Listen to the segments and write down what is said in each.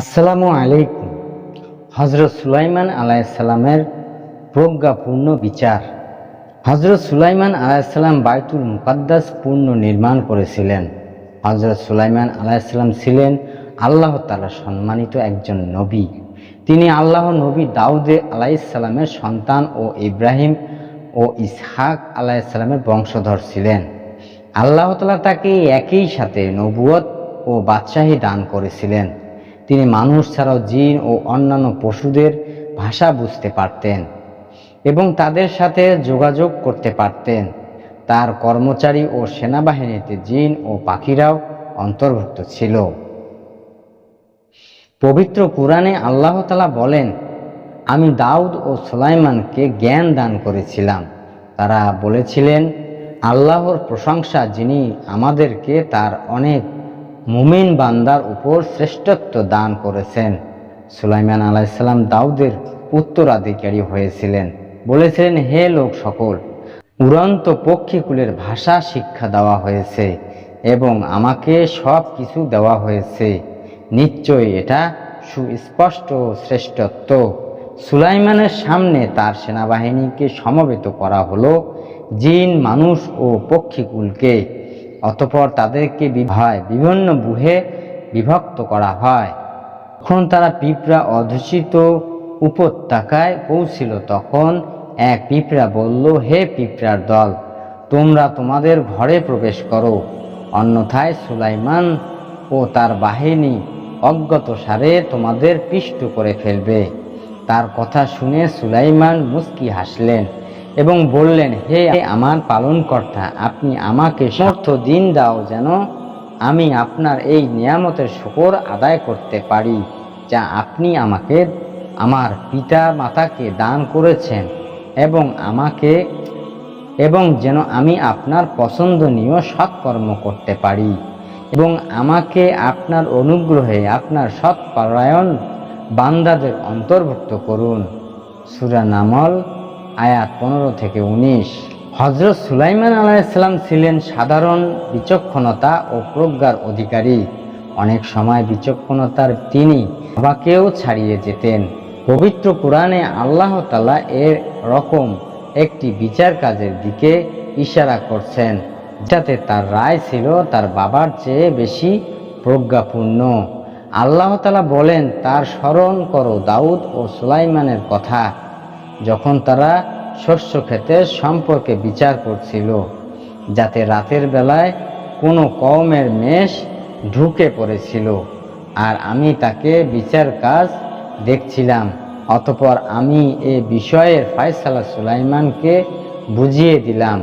আসসালামু আলাইকুম। হজরত সুলাইমান আলাইসাল্লামের প্রজ্ঞাপূর্ণ বিচার। হজরত সুলাইমান আলাইসাল্লাম বায়তুল মুকাদ্দাস পূর্ণ নির্মাণ করেছিলেন। হজরত সুলাইমান আলাইসাল্লাম ছিলেন আল্লাহ তালা সম্মানিত একজন নবী। তিনি আল্লাহ নবী দাউদে আলাইসাল্লামের সন্তান ও ইব্রাহিম ও ইসহাক আলাইসাল্লামের বংশধর ছিলেন। আল্লাহ তালা তাকে একই সাথে নবুয়ত ও বাদশাহী দান করেছিলেন। তিনি মানুষ ছাড়াও জিন ও অন্যান্য পশুদের ভাষা বুঝতে পারতেন এবং তাদের সাথে যোগাযোগ করতে পারতেন। তার কর্মচারী ও সেনাবাহিনীতে জিন ও পাখিরাও অন্তর্ভুক্ত ছিল। পবিত্র কোরআনে আল্লাহ তালা বলেন, আমি দাউদ ও সুলাইমানকে জ্ঞান দান করেছিলাম। তারা বলেছিলেন, আল্লাহর প্রশংসা যিনি আমাদেরকে তার অনেক মুমিন বান্দার উপর শ্রেষ্ঠত্ব দান করেছেন। সুলাইমান আলাইসাল্লাম দাউদের উত্তরাধিকারী হয়েছিলেন। বলেছিলেন, হে লোক সকল, উড়ন্ত পক্ষীকুলের ভাষা শিক্ষা দেওয়া হয়েছে এবং আমাকে সব কিছু দেওয়া হয়েছে। নিশ্চয়ই এটা সুস্পষ্ট শ্রেষ্ঠত্ব। সুলাইমানের সামনে তার সেনাবাহিনীকে সমবেত করা হলো জিন, মানুষ ও পক্ষীকুলকে। অতপর তাদেরকে হয় বিভিন্ন বুহে বিভক্ত করা হয়। যখন তারা পিঁপড়া অধ্যুষিত উপত্যকায় পৌঁছিল, তখন এক পিঁপড়া বলল, হে পিঁপড়ার দল, তোমরা তোমাদের ঘরে প্রবেশ করো। অন্যথায় সুলাইমান ও তার বাহিনী অজ্ঞত সারে তোমাদের পিষ্ট করে ফেলবে। তার কথা শুনে সুলাইমান মুস্কি হাসলেন। এবং বললেন, হে আমার পালনকর্তা, আপনি আমাকে সমর্থ দিন দাও যেন আমি আপনার এই নিয়ামতের শুকর আদায় করতে পারি, যা আপনি আমাকে, আমার পিতা মাতাকে দান করেছেন এবং আমাকে, এবং যেন আমি আপনার পছন্দনীয় সৎকর্ম করতে পারি এবং আমাকে আপনার অনুগ্রহে আপনার সৎপরায়ণ বান্দাদের অন্তর্ভুক্ত করুন। সুরা নামল আয়াত পনেরো থেকে উনিশ। হজরত সুলাইমান আলাইসাল্লাম ছিলেন সাধারণ বিচক্ষণতা ও প্রজ্ঞার অধিকারী। অনেক সময় বিচক্ষণতার তিনি বাবাকেও ছাড়িয়ে যেতেন। পবিত্র কোরআনে আল্লাহ তালা এর রকম একটি বিচার কাজের দিকে ইশারা করছেন, যাতে তার রায় ছিল তার বাবার চেয়ে বেশি প্রজ্ঞাপূর্ণ। আল্লাহ তালা বলেন, তার স্মরণ করো দাউদ ও সুলাইমানের কথা। যখন তারা শস্য ক্ষেতের সম্পর্কে বিচার করছিল, যাতে রাতের বেলায় কোনো কওমের মেষ ঢুকে পড়েছিল, আর আমি তাকে বিচার কাজ দেখছিলাম। অতপর আমি এ বিষয়ের ফায়সালা সুলাইমানকে বুঝিয়ে দিলাম,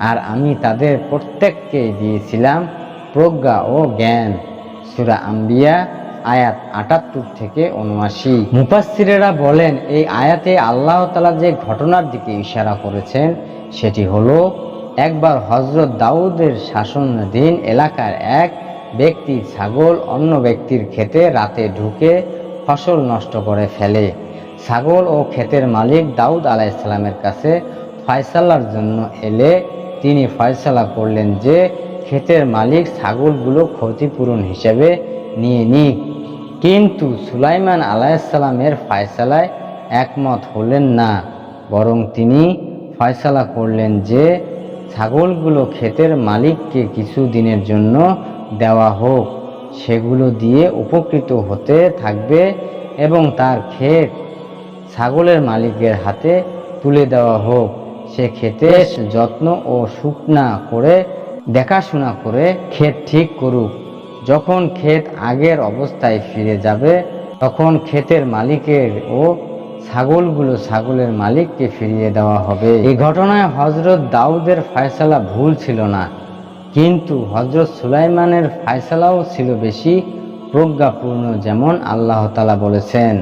আর আমি তাদের প্রত্যেককে দিয়েছিলাম প্রজ্ঞা ও জ্ঞান। সুরা আম্বিয়া আয়াত আটাত্তর থেকে উনআশি। মুপাসিরেরা বলেন, এই আয়াতে আল্লাহ তালা যে ঘটনার দিকে ইশারা করেছেন, সেটি হলো, একবার হজরত দাউদের শাসনাধীন এলাকার এক ব্যক্তি ছাগল অন্য ব্যক্তির ক্ষেতে রাতে ঢুকে ফসল নষ্ট করে ফেলে। ছাগল ও ক্ষেতের মালিক দাউদ আলাইসালামের কাছে ফয়সালার জন্য এলে তিনি ফয়সালা করলেন যে, ক্ষেতের মালিক ছাগলগুলো ক্ষতিপূরণ হিসেবে নিয়ে নিক। কিন্তু সুলাইমান আলাইসাল্লামের ফয়সালায় একমত হলেন না, বরং তিনি ফয়সালা করলেন যে ছাগলগুলো ক্ষেতের মালিককে কিছু দিনের জন্য দেওয়া হোক, সেগুলো দিয়ে উপকৃত হতে থাকবে এবং তার ক্ষেত ছাগলের মালিকের হাতে তুলে দেওয়া হোক। সে ক্ষেতে যত্ন ও শুকনা করে দেখাশোনা করে ক্ষেত ঠিক করুক। যখন ক্ষেত আগের অবস্থায় ফিরে যাবে, তখন ক্ষেতের মালিকের ও ছাগলগুলো ছাগলের মালিককে ফিরিয়ে দেওয়া হবে। এই ঘটনায় হজরত দাউদের ফয়সালা ভুল ছিল না, কিন্তু হজরত সুলাইমানের ফয়সালাও ছিল বেশি প্রজ্ঞাপূর্ণ যেমন আল্লাহ তালা বলেছেন।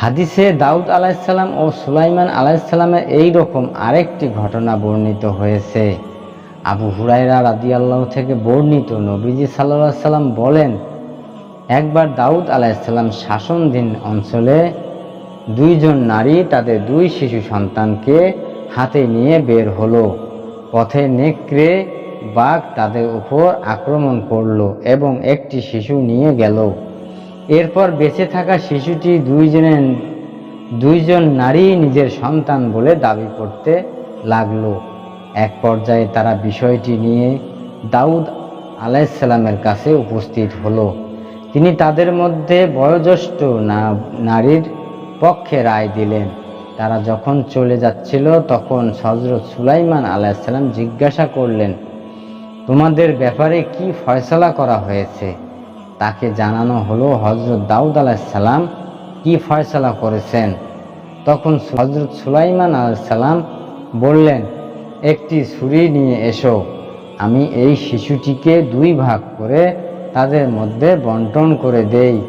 হাদিসে দাউদ আলাইসাল্লাম ও সুলাইমান আলাইসাল্লামের এই রকম আরেকটি ঘটনা বর্ণিত হয়েছে। আবু হুরাইরা রাদি আল্লাহ থেকে বর্ণিত নবীজি সাল্লা সাল্লাম বলেন, একবার দাউদ আলাইসাল্লাম শাসনধীন অঞ্চলে দুইজন নারী তাদের দুই শিশু সন্তানকে হাতে নিয়ে বের হলো। পথে নেকড়ে বাঘ তাদের উপর আক্রমণ করল এবং একটি শিশু নিয়ে গেল। এরপর বেঁচে থাকা শিশুটি দুইজনের, দুইজন নারী নিজের সন্তান বলে দাবি করতে লাগল। এক পর্যায়ে তারা বিষয়টি নিয়ে দাউদ আলাইসাল্লামের কাছে উপস্থিত হলো। তিনি তাদের মধ্যে বয়োজ্যেষ্ঠ না, নারীর পক্ষে রায় দিলেন। তারা যখন চলে যাচ্ছিল, তখন হজরত সুলাইমান আলাইসাল্লাম জিজ্ঞাসা করলেন, তোমাদের ব্যাপারে কি ফয়সলা করা হয়েছে? তাকে জানানো হলো হজরত দাউদ আলাইসাল্লাম কি ফয়সলা করেছেন? তখন হজরত সুলাইমান আলাইসাল্লাম বললেন একটি ছুরি নিয়ে এসো। আমি এই শিশুটিকে দুই ভাগ করে তাদের মধ্যে বন্টন করে দেই।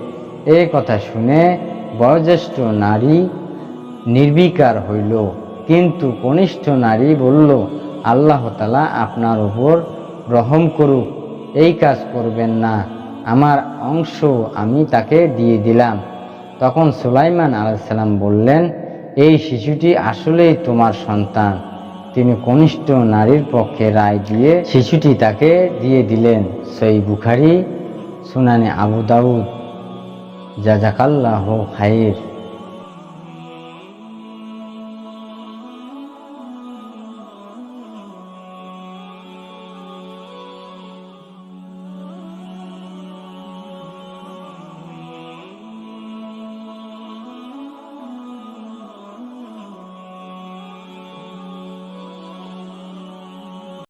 এই কথা শুনে বয়োজ্যেষ্ঠ নারী নির্বিকার হইল। কিন্তু কনিষ্ঠ নারী বলল, আল্লাহ তালা আপনার উপর রহম করুক। এই কাজ করবেন না। আমার অংশ আমি তাকে দিয়ে দিলাম। তখন সুলাইমান আলাইসাল্লাম বললেন, এই শিশুটি আসলেই তোমার সন্তান। তিনি কনিষ্ঠ নারীর পক্ষে রায় দিয়ে শিশুটি তাকে দিয়ে দিলেন সেই বুখারি, সুনানে আবু দাউদ। জাজাকাল্লাহ খাইর।